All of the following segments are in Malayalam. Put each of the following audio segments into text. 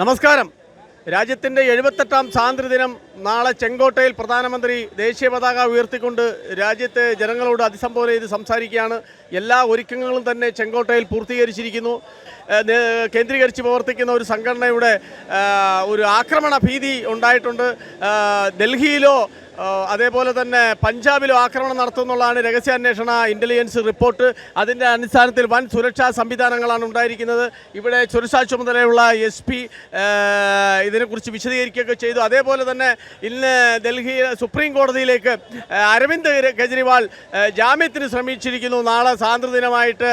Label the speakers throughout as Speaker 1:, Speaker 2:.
Speaker 1: നമസ്കാരം. രാജ്യത്തിന്റെ എഴുപത്തെട്ടാം സ്വാതന്ത്ര്യദിനം നാളെ ചെങ്കോട്ടയിൽ പ്രധാനമന്ത്രി ദേശീയ പതാക ഉയർത്തിക്കൊണ്ട് രാജ്യത്തെ ജനങ്ങളോട് അതിസംബോധന ചെയ്ത് സംസാരിക്കുകയാണ്. എല്ലാ ഒരുക്കങ്ങളും തന്നെ ചെങ്കോട്ടയിൽ പൂർത്തീകരിച്ചിരിക്കുന്നു. കേന്ദ്രീകരിച്ച് പ്രവർത്തിക്കുന്ന ഒരു സംഘടനയുടെ ഒരു ആക്രമണ ഭീതി ഉണ്ടായിട്ടുണ്ട് ഡൽഹിയിലോ അതേപോലെ തന്നെ പഞ്ചാബിലും ആക്രമണം നടത്തുമെന്നുള്ളതാണ് രഹസ്യാന്വേഷണ ഇന്റലിജൻസ് റിപ്പോർട്ട് അതിന്റെ അടിസ്ഥാനത്തിൽ വൻ സുരക്ഷാ സംവിധാനങ്ങളാണ് ഉണ്ടായിരിക്കുന്നത്. ഇവിടെ സുരക്ഷാ ചുമതലയുള്ള എസ് പി ഇതിനെക്കുറിച്ച് വിശദീകരിക്കുകയൊക്കെ ചെയ്തു. അതേപോലെ തന്നെ ഇന്ന് ഡൽഹി സുപ്രീം കോടതിയിലേക്ക് അരവിന്ദ് കെജ്രിവാൾ ജാമ്യത്തിന് ശ്രമിച്ചിരിക്കുന്നു. നാളെ സാന്ദ്രദിനമായിട്ട്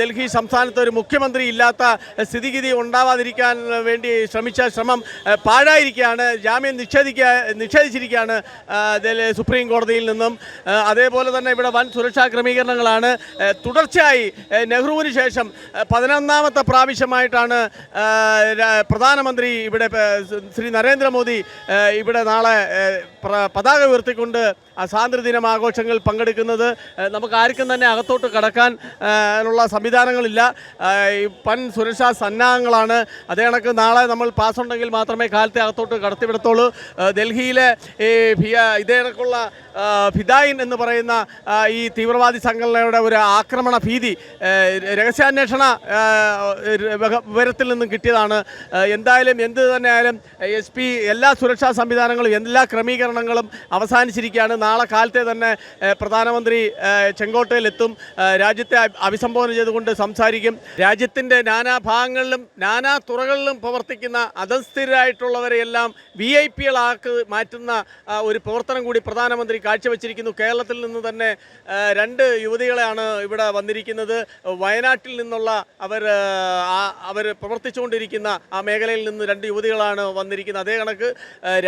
Speaker 1: ഡൽഹി സംസ്ഥാനത്ത് ഒരു മുഖ്യമന്ത്രി ഇല്ലാത്ത സ്ഥിതിഗതി ഉണ്ടാവാതിരിക്കാൻ വേണ്ടി ശ്രമിച്ച ശ്രമം പാഴായിരിക്കുകയാണ്. ജാമ്യം നിഷേധിക്കുക നിഷേധിച്ചിരിക്കുകയാണ്. സുപ്രീം കോടതിയിൽ നിന്നും അതേപോലെ തന്നെ ഇവിടെ വൻ സുരക്ഷാ ക്രമീകരണങ്ങളാണ്. തുടർച്ചയായി നെഹ്റുവിന് ശേഷം പതിനൊന്നാമത്തെ പ്രാവശ്യമായിട്ടാണ് പ്രധാനമന്ത്രി ഇവിടെ ശ്രീ നരേന്ദ്രമോദി ഇവിടെ നാളെ പതാക ഉയർത്തിക്കൊണ്ട് ആ സ്വാതന്ത്ര്യദിനം ആഘോഷങ്ങളിൽ പങ്കെടുക്കുന്നത് നമുക്ക് ആർക്കും തന്നെ അകത്തോട്ട് കടക്കാൻ ഉള്ള സംവിധാനങ്ങളില്ല. പൻ സുരക്ഷാ സന്നാഹങ്ങളാണ്. അതേ കണക്ക് നാളെ നമ്മൾ പാസ് ഉണ്ടെങ്കിൽ മാത്രമേ കാലത്തെ അകത്തോട്ട് കടത്തിവിടത്തുള്ളൂ. ഡൽഹിയിലെ ഈ ഇതേ കണക്കുള്ള ഫിദായിൻ എന്ന് പറയുന്ന ഈ തീവ്രവാദി സംഘടനയുടെ ഒരു ആക്രമണ ഭീതി രഹസ്യാന്വേഷണ വിവരത്തിൽ നിന്നും കിട്ടിയതാണ്. എന്തായാലും എന്ത് തന്നെ ആയാലും എസ് പി എല്ലാ സുരക്ഷാ സംവിധാനങ്ങളും എല്ലാ ക്രമീകരണങ്ങളും അവസാനിച്ചിരിക്കുകയാണ്. നാളെ കാലത്തെ തന്നെ പ്രധാനമന്ത്രി ചെങ്കോട്ടയിലെത്തും. രാജ്യത്തെ അഭിസംബോധന ചെയ്തുകൊണ്ട് സംസാരിക്കും. രാജ്യത്തിന്റെ നാനാ ഭാഗങ്ങളിലും നാനാ തുറകളിലും പ്രവർത്തിക്കുന്ന അതസ്ഥിരായിട്ടുള്ളവരെയെല്ലാം വി ഐ പികളാക്കി മാറ്റുന്ന ഒരു പ്രവർത്തനം കൂടി പ്രധാനമന്ത്രി കാഴ്ചവെച്ചിരിക്കുന്നു. കേരളത്തിൽ നിന്ന് തന്നെ രണ്ട് യുവതികളെയാണ് ഇവിടെ വന്നിരിക്കുന്നത്. വയനാട്ടിൽ നിന്നുള്ള അവർ അവർ പ്രവർത്തിച്ചുകൊണ്ടിരിക്കുന്ന ആ മേഖലയിൽ നിന്ന് രണ്ട് യുവതികളാണ് വന്നിരിക്കുന്നത്. അതേ കണക്ക്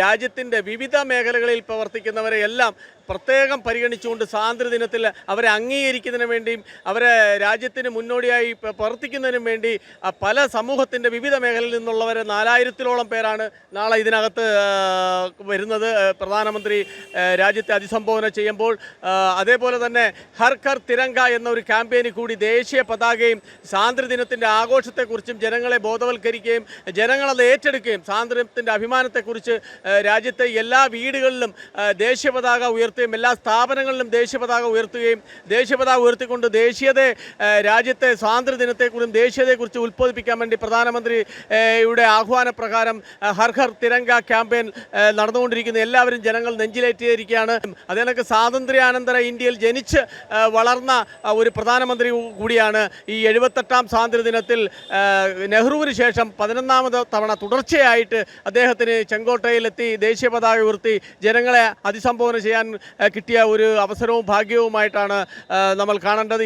Speaker 1: രാജ്യത്തിന്റെ വിവിധ മേഖലകളിൽ പ്രവർത്തിക്കുന്നവരെ എല്ലാം പ്രത്യേകം പരിഗണിച്ചുകൊണ്ട് സ്വാതന്ത്ര്യദിനത്തിൽ അവരെ അംഗീകരിക്കുന്നതിന് വേണ്ടിയും അവരെ രാജ്യത്തിന് മുന്നോടിയായി പ്രവർത്തിക്കുന്നതിനും വേണ്ടി പല സമൂഹത്തിന്റെ വിവിധ മേഖലയിൽ നിന്നുള്ളവരെ നാലായിരത്തിലോളം പേരാണ് നാളെ ഇതിനകത്ത് വരുന്നത്. പ്രധാനമന്ത്രി രാജ്യത്തെ അതിസംബോധന ചെയ്യുമ്പോൾ അതേപോലെ തന്നെ ഹർ ഘർ തിരങ്ക എന്ന ഒരു ക്യാമ്പയിനിൽ കൂടി ദേശീയ പതാകയും സ്വാതന്ത്ര്യദിനത്തിന്റെ ആഘോഷത്തെക്കുറിച്ചും ജനങ്ങളെ ബോധവൽക്കരിക്കുകയും ജനങ്ങളത് ഏറ്റെടുക്കുകയും സ്വാതന്ത്ര്യത്തിന്റെ അഭിമാനത്തെക്കുറിച്ച് രാജ്യത്തെ എല്ലാ വീടുകളിലും ദേശീയ പതാക ഉയർത്തുകയും എല്ലാ സ്ഥാപനങ്ങളിലും ദേശീയ പതാക ഉയർത്തുകയും ദേശീയ പതാക ഉയർത്തിക്കൊണ്ട് ദേശീയതയെ രാജ്യത്തെ സ്വാതന്ത്ര്യദിനത്തെക്കുറിച്ചും ദേശീയതയെക്കുറിച്ച് ഉത്ബോധിപ്പിക്കാൻ വേണ്ടി പ്രധാനമന്ത്രിയുടെ ആഹ്വാനപ്രകാരം ഹർ ഹർ തിരങ്ക ക്യാമ്പയിൻ നടന്നുകൊണ്ടിരിക്കുന്നു. എല്ലാവരും ജനങ്ങൾ നെഞ്ചിലേറ്റിയിരിക്കുകയാണ്. അതേനക്ക് സ്വാതന്ത്ര്യാനന്തര ഇന്ത്യയിൽ ജനിച്ച് വളർന്ന ഒരു പ്രധാനമന്ത്രി കൂടിയാണ് ഈ എഴുപത്തെട്ടാം സ്വാതന്ത്ര്യദിനത്തിൽ ദിനത്തിൽ നെഹ്റുവിന് ശേഷം പതിനൊന്നാമത് തവണ തുടർച്ചയായിട്ട് അദ്ദേഹത്തിന് ചെങ്കോട്ടയിലെത്തി ദേശീയ പതാക ഉയർത്തി ജനങ്ങളെ അഭിസംബോധന ചെയ്യാൻ കിട്ടിയ ഒരു അവസരവും ഭാഗ്യവുമായിട്ടാണ് നമ്മൾ കാണേണ്ടത്